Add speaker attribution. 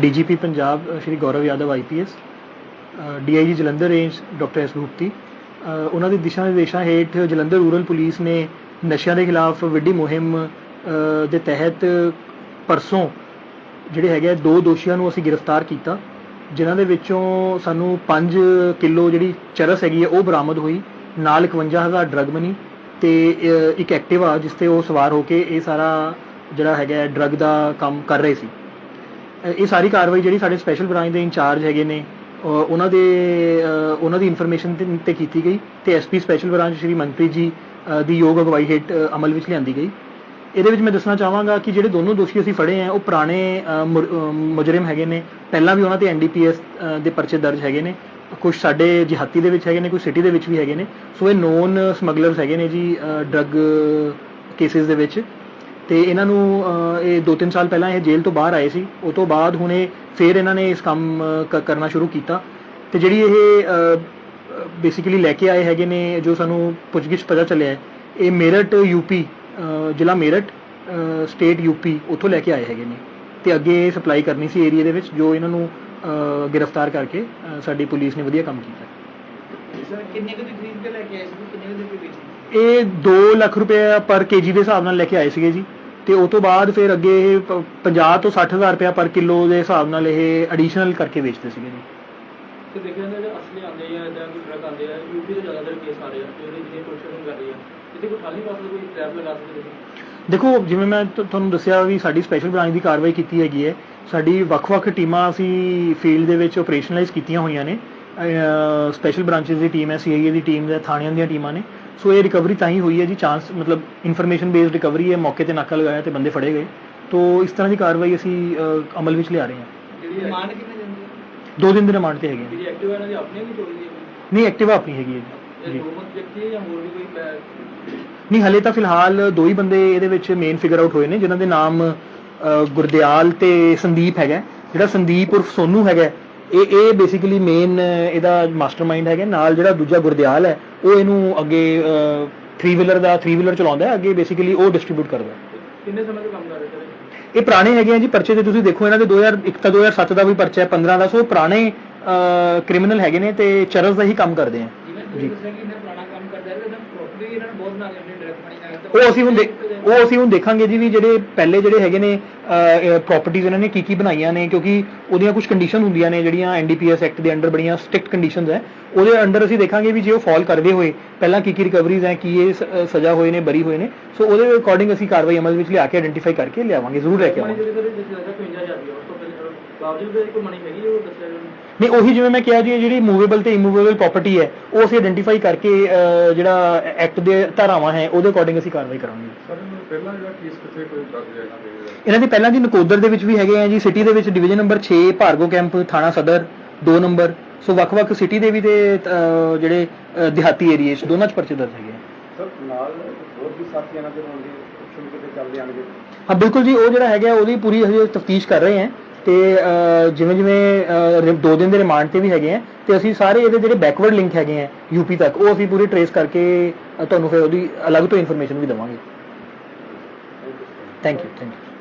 Speaker 1: DGP Punjab Shri Gaurav Yadav IPS DIG Jalandhar range doctor S Gupti ਉਹਨਾਂ ਦੇ ਦਿਸ਼ਾ ਨਿਰਦੇਸ਼ਾਂ ਹੇਠ ਜਲੰਧਰ ਰੂਰਲ ਪੁਲਿਸ ਨੇ ਨਸ਼ਿਆਂ ਦੇ ਖਿਲਾਫ ਵੱਡੀ ਮੁਹਿੰਮ ਦੇ ਤਹਿਤ ਪਰਸੋਂ ਜਿਹੜੇ ਹੈਗੇ ਦੋ ਦੋਸ਼ੀਆਂ ਨੂੰ ਅਸੀਂ ਗ੍ਰਿਫਤਾਰ ਕੀਤਾ ਜਿਨ੍ਹਾਂ ਦੇ ਵਿੱਚੋਂ ਸਾਨੂੰ 5 ਕਿਲੋ ਜਿਹੜੀ ਚਰਸ ਹੈਗੀ ਹੈ ਉਹ ਬਰਾਮਦ ਹੋਈ। ਨਾਲ 51000 ਡਰਗ ਮਨੀ ਤੇ ਅ, ਇੱਕ ਐਕਟਿਵਾ ਜਿਸ ਤੇ ਉਹ ਸਵਾਰ ਹੋ ਕੇ ਇਹ ਸਾਰਾ ਜਿਹੜਾ ਹੈਗਾ ਡਰਗ ਦਾ ਕੰਮ ਕਰ ਰਹੇ ਸੀ। ਇਹ ਸਾਰੀ ਕਾਰਵਾਈ ਜਿਹੜੀ ਸਾਡੇ ਸਪੈਸ਼ਲ ਬ੍ਰਾਂਚ ਦੇ ਇੰਚਾਰਜ ਹੈਗੇ ਨੇ ਉਹਨਾਂ ਦੇ ਉਹਨਾਂ ਦੀ ਇਨਫੋਰਮੇਸ਼ਨ ਤੇ ਕੀਤੀ ਗਈ ਤੇ SP special branch Shri Manpreet ji ਦੀ ਯੋਗ ਅਗਵਾਈ ਹੇਠ ਅਮਲ ਵਿੱਚ ਲਿਆਂਦੀ ਗਈ। ਇਹਦੇ ਵਿੱਚ ਮੈਂ ਦੱਸਣਾ ਚਾਹਾਂਗਾ ਕਿ ਜਿਹੜੇ ਦੋਨੋਂ ਦੋਸ਼ੀ ਅਸੀਂ ਫੜੇ ਆ ਉਹ ਪੁਰਾਣੇ ਅ, ਮੁਜਰਮ ਹੈਗੇ ਨੇ। ਪਹਿਲਾਂ ਵੀ ਉਹਨਾਂ ਤੇ ਐਨਡੀਪੀਐਸ ਦੇ ਪਰਚੇ ਦਰਜ ਹੈਗੇ ਨੇ। ਕੁਝ ਸਾਡੇ ਜਿਹਾਤੀ ਦੇ ਵਿੱਚ ਹੈਗੇ ਨੇ ਕੁਝ ਸਿਟੀ ਦੇ ਵਿੱਚ ਵੀ ਹੈਗੇ ਨੇ। ਸੋ ਇਹ ਨੋਨ ਸਮਗਲਰਸ ਹੈਗੇ ਨੇ ਜੀ ਡਰੱਗ ਕੇਸਿਸ ਦੇ ਵਿੱਚ। ਤੇ ਇਹਨਾਂ ਨੂੰ ਇਹ 2-3 ਸਾਲ ਪਹਿਲਾਂ ਇਹ ਜੇਲ੍ਹ ਤੋਂ ਬਾਹਰ ਆਏ ਸੀ। ਉਹ ਤੋਂ ਬਾਅਦ ਹੁਣ ਇਹ ਫੇਰ ਇਹਨਾਂ ਨੇ ਇਸ ਕੰਮ ਕਰਨਾ ਸ਼ੁਰੂ ਕੀਤਾ। ਤੇ ਜਿਹੜੀ ਇਹ ਬੇਸਿਕਲੀ ਲੈ ਕੇ ਆਏ ਹੈਗੇ ਨੇ, ਜੋ ਸਾਨੂੰ ਪੁੱਛਗਿੱਛ ਪਤਾ ਚੱਲਿਆ ਇਹ ਮੇਰਠ ਯੂਪੀ ਜ਼ਿਲ੍ਹਾ ਮੇਰਠ ਸਟੇਟ ਯੂਪੀ ਉੱਥੋਂ ਲੈ ਕੇ ਆਏ ਹੈਗੇ ਨੇ। ਤੇ ਅੱਗੇ ਸਪਲਾਈ ਕਰਨੀ ਸੀ ਏਰੀਆ ਦੇ ਵਿੱਚ, ਜੋ ਇਹਨਾਂ ਨੂੰ ਗ੍ਰਿਫਤਾਰ ਕਰਕੇ ਸਾਡੀ ਪੁਲਿਸ ਨੇ ਵਧੀਆ ਕੰਮ ਕੀਤਾ।
Speaker 2: ਸਰ ਕਿੰਨੇ ਕੁ ਦੀ ਖਰੀਦ ਕੇ ਲੈ ਕੇ ਆਏ ਸੀ ਕਿੰਨੇ ਕੁ ਦੇ ਵੇਚੀ?
Speaker 1: ਇਹ 2 ਲੱਖ ਰੁਪਏ ਪਰ ਕੇਜੀ ਦੇ ਹਿਸਾਬ ਨਾਲ ਲੈ ਕੇ ਆਏ ਸੀਗੇ ਜੀ। ਤੇ ਉਸ ਤੋਂ ਬਾਅਦ ਫਿਰ ਅੱਗੇ ਇਹ ਪ- 50 ਤੋਂ 60000 ਰੁਪਏ ਪਰ ਕਿਲੋ ਦੇ ਹਿਸਾਬ ਨਾਲ ਇਹ ਐਡੀਸ਼ਨਲ ਕਰਕੇ ਵੇਚਦੇ ਸੀਗੇ ਜੀ।
Speaker 2: ਤੇ ਦੇਖਿਆ ਜਾਂਦਾ ਜਿਹੜੇ ਅਸਲੀ ਆਉਂਦੇ ਆ ਜਾਂ ਕੋਈ ਟਰੱਕ ਆਉਂਦੇ ਆ ਯੂਪੀ ਤੋਂ ਜ਼ਿਆਦਾਤਰ ਕੇਸ ਆ ਰਹੇ ਆ ਤੇ ਉਹਦੇ ਜਿਹੜੇ ਕੋਸ਼ਿਸ਼ ਕਰ ਰਹੀ ਆ। ਇਹਦੇ ਕੋਈ ਖਾਲੀ ਪਾਸੇ ਕੋਈ ਟ੍ਰੈਪ ਲਗਾ ਸਕਦੇ ਤੁਸੀਂ
Speaker 1: ਦੇਖੋ ਜਿਵੇਂ ਮੈਂ ਤੁ- ਤੁਹਾਨੂੰ ਦੱਸਿਆ ਵੀ ਸਾਡੀ ਸਪੈਸ਼ਲ ਬ੍ਰਾਂਚ ਦੀ ਕਾਰਵਾਈ ਕੀਤੀ ਹੈਗੀ ਹੈ। ਸਾਡੀ ਵੱਖ-ਵੱਖ ਟੀਮਾਂ ਅਸੀਂ ਫੀਲਡ ਦੇ ਵਿੱਚ ਆਪਰੇਸ਼ਨਲਾਈਜ਼ ਕੀਤੀਆਂ ਹੋਈਆਂ ਨੇ। ਸਪੈਸ਼ਲ ਬ੍ਰਾਂਚਸ ਦੀ ਟੀਮ ਹੈ ਸੀਆਈਏ ਦੀ ਟੀਮ ਹੈ ਥਾਣਿਆਂ ਦੀਆਂ ਟੀਮਾਂ ਨੇ। ਸੋ ਇਹ ਰਿਕਵਰੀ ਤਾਂ ਹੀ ਹੋਈ ਹੈ ਜੀ ਚਾਂਸ ਮਤਲਬ ਇਨਫੋਰਮੇਸ਼ਨ ਬੇਸਡ ਰਿਕਵਰੀ ਹੈ ਮੌਕੇ ਤੇ ਨਾਕਾ ਲਗਾਇਆ ਤੇ ਬੰਦੇ ਫੜੇ ਗਏ। ਤੋ ਇਸ ਤਰ੍ਹਾਂ ਦੀ ਕਾਰਵਾਈ ਅਸੀਂ ਅਮਲ ਵਿੱਚ ਲਿਆ ਰਹੇ ਹਾਂ।
Speaker 2: ਕਿੰਨੇ
Speaker 1: ਦੋ ਦਿਨ ਦੇ ਰਿਮਾਂਡ ਤੇ ਹੈਗੇ ਹਾਂ।
Speaker 2: ਜਿਹੜੀ ਐਕਟਿਵ ਇਹਨਾਂ ਦੀ ਆਪਣੀ ਵੀ ਚੋਰੀ ਦੀ ਹੈ?
Speaker 1: ਨਹੀਂ ਐਕਟਿਵਾ ਆਪਣੀ ਹੈਗੀ ਹੈ ਜੀ।
Speaker 2: ਵਿਅਕਤੀ ਹੋਰ ਵੀ ਕੋਈ
Speaker 1: ਨਹੀਂ ਹਲੇ ਤਾਂ ਫਿਲਹਾਲ ਦੋ ਹੀ ਬੰਦੇ ਇਹਦੇ ਵਿੱਚ ਮੇਨ ਫਿਗਰ ਆਊਟ ਹੋਏ ਨੇ ਜਿਨ੍ਹਾਂ ਦੇ ਨਾਮ ਗੁਰਦਿਆਲ ਤੇ ਸੰਦੀਪ ਹੈਗਾ। ਜਿਹੜਾ ਸੰਦੀਪ ਉਰਫ ਸੋਨੂ ਹੈਗਾ ਇਹ ਇਹ ਬੇਸਿਕਲੀ ਮੇਨ ਇਹਦਾ ਮਾਸਟਰਮਾਈਂਡ ਹੈਗਾ ਨਾਲ ਜਿਹੜਾ ਦੂਜਾ ਗੁਰਦਿਆਲ ਹੈ ਉਹ ਇਹਨੂੰ ਅੱਗੇ 3 ਵੀਲਰ ਦਾ 3 ਵੀਲਰ ਚਲਾਉਂਦਾ ਹੈ ਅੱਗੇ ਬੇਸਿਕਲੀ ਉਹ ਡਿਸਟ੍ਰੀਬਿਊਟ ਕਰਦਾ ਹੈ।
Speaker 2: ਕਿੰਨੇ ਸਮੇਂ ਤੋਂ ਕੰਮ ਕਰ ਰਹੇ ਸਰ?
Speaker 1: ਇਹ ਪੁਰਾਣੇ ਹੈਗੇ ਆ ਜੀ ਪਰਚੇ ਤੇ ਤੁਸੀਂ ਦੇਖੋ ਇਹਨਾਂ ਦੇ 2001 ਤਾਂ 2007 ਦਾ ਵੀ ਪਰਚਾ ਹੈ 15 ਦਾ ਸੋ ਪੁਰਾਣੇ ਕ੍ਰਿਮੀਨਲ ਹੈਗੇ ਨੇ ਤੇ ਚਰਸ ਦਾ ਹੀ ਕੰਮ ਕਰਦੇ ਆ। ਜੀ। ਉਹ ਅਸੀਂ ਹੁਣ ਦੇ- ਉਹ ਅਸੀਂ ਹੁਣ ਦੇਖਾਂਗੇ ਜੀ ਵੀ ਜਿਹੜੇ ਪਹਿਲੇ ਜਿਹੜੇ ਹੈਗੇ ਨੇ ਪ੍ਰਾਪਰਟੀਆਂ ਇਹਨਾਂ ਨੇ ਕੀ ਕੀ ਬਣਾਈਆਂ ਨੇ ਕਿਉਂਕਿ ਉਹਦੀਆਂ ਕੁਝ ਕੰਡੀਸ਼ਨ ਹੁੰਦੀਆਂ ਨੇ ਜਿਹੜੀਆਂ ਐਨਡੀਪੀਐਸ ਐਕਟ ਦੇ ਅੰਡਰ ਬੜੀਆਂ ਸਟ੍ਰਿਕਟ ਕੰਡੀਸ਼ਨਸ ਹੈ। ਉਹਦੇ ਅੰਡਰ ਅਸੀਂ ਦੇਖਾਂਗੇ ਵੀ ਜੇ ਉਹ ਫਾਲ ਕਰਦੇ ਹੋਏ ਪਹਿਲਾਂ ਕੀ ਕੀ ਰਿਕਵਰੀਜ਼ ਹੈ ਕੀ ਇਹ ਸਜ਼ਾ ਹੋਏ ਨੇ ਬਰੀ ਹੋਏ ਨੇ। ਸੋ ਉਹਦੇ ਅਕੋਰਡਿੰਗ ਅਸੀਂ ਕਾਰਵਾਈ ਅਮਲ ਵਿੱਚ ਲਿਆ ਕੇ ਆਇਡੈਂਟੀਫਾਈ ਕਰਕੇ ਲਿਆਵਾਂਗੇ ਜ਼ਰੂਰ ਲੈ ਕੇ ਆਵਾਂਗੇ।
Speaker 2: ਜਿਹੜੇ ਜਿਹੜੇ ਦੱਸਿਆ 55000 ਦੀ ਉਸ ਤੋਂ ਪਹਿਲੇ ਬਾਵਜੂਦ ਵੀ ਕੋਈ ਮਨੀ ਹੈਗੀ ਉਹ ਦੱਸਿਆ ਜੀ
Speaker 1: ਨਹੀਂ ਉਹੀ ਜਿਵੇਂ ਮੈਂ ਕਿਹਾ ਜੀ ਇਹ ਜਿਹੜੀ ਮੂਵੇਬਲ ਤੇ ਇਮੂਵੇਬਲ ਪ੍ਰਾਪਰਟੀ ਹੈ ਉਹ ਅਸੀਂ ਆਇਡੈਂਟੀਫਾਈ ਕਰਕੇ ਜਿਹੜਾ ਐਕਟ ਦੇ ਧਾਰਾਵਾਂ ਹੈ ਉਹਦੇ ਅਕੋਰਡਿੰਗ ਅਸੀਂ ਕਾਰਵਾਈ ਕਰਾਂਗੇ।
Speaker 3: ਸਰ ਮੈਨੂੰ ਪਹਿਲਾਂ ਜਿਹੜਾ ਕੇਸ ਕਿੱਥੇ ਕੋਈ ਦਰਜ ਹੈ ਇਹਨਾਂ ਦੇ?
Speaker 1: ਇਹਨਾਂ ਦੀ ਪਹਿਲਾਂ ਦੀ ਨਕੋਦਰ ਦੇ ਵਿੱਚ ਵੀ ਹੈਗੇ ਆ ਜੀ ਸਿਟੀ ਦੇ ਵਿੱਚ ਡਿਵੀਜ਼ਨ ਨੰਬਰ 6 ਭਾਰਗੋ ਕੈਂਪ ਥਾਣਾ ਸਦਰ 2 ਨੰਬਰ ਸੋ ਵੱਖ-ਵੱਖ ਸਿਟੀ ਦੇ ਵੀ ਤੇ ਅਹ, ਜਿਹੜੇ ਅਹ, ਦਿਹਾਤੀ ਏਰੀਏ 'ਚ ਦੋਨਾਂ 'ਚ ਪਰਚੇ ਦਰਜ ਹੈਗੇ ਆ।
Speaker 3: ਸਰ ਨਾਲ ਹੋਰ ਵੀ ਸਾਥੀ ਇਹਨਾਂ ਦੇ ਹੋਣਗੇ ਸ਼ੁਰੂ ਕਿਤੇ ਚੱਲਦੇ ਆਣਗੇ
Speaker 1: ਹਾਂ ਬਿਲਕੁਲ ਜੀ ਉਹ ਜਿਹੜਾ ਹੈਗਾ ਉਹਦੀ ਪੂਰੀ ਹਜੇ ਤਫਤੀਸ਼ ਕਰ ਰਹੇ ਆ। ਤੇ ਜਿਵੇਂ ਜਿਵੇਂ ਦੋ ਦਿਨ ਦੇ ਰਿਮਾਂਡ ਤੇ ਵੀ ਹੈਗੇ ਆ, ਤੇ ਅਸੀਂ ਸਾਰੇ ਇਹਦੇ ਜਿਹੜੇ ਬੈਕਵਰਡ ਲਿੰਕ ਹੈਗੇ ਆ ਯੂਪੀ ਤੱਕ, ਉਹ ਅਸੀਂ ਪੂਰੀ ਟਰੇਸ ਕਰਕੇ ਤੁਹਾਨੂੰ ਫਿਰ ਉਹਦੀ ਅਲੱਗ ਤੋਂ ਇਨਫੋਰਮੇਸ਼ਨ ਵੀ ਦੇਵਾਂਗੇ। Thank you thank you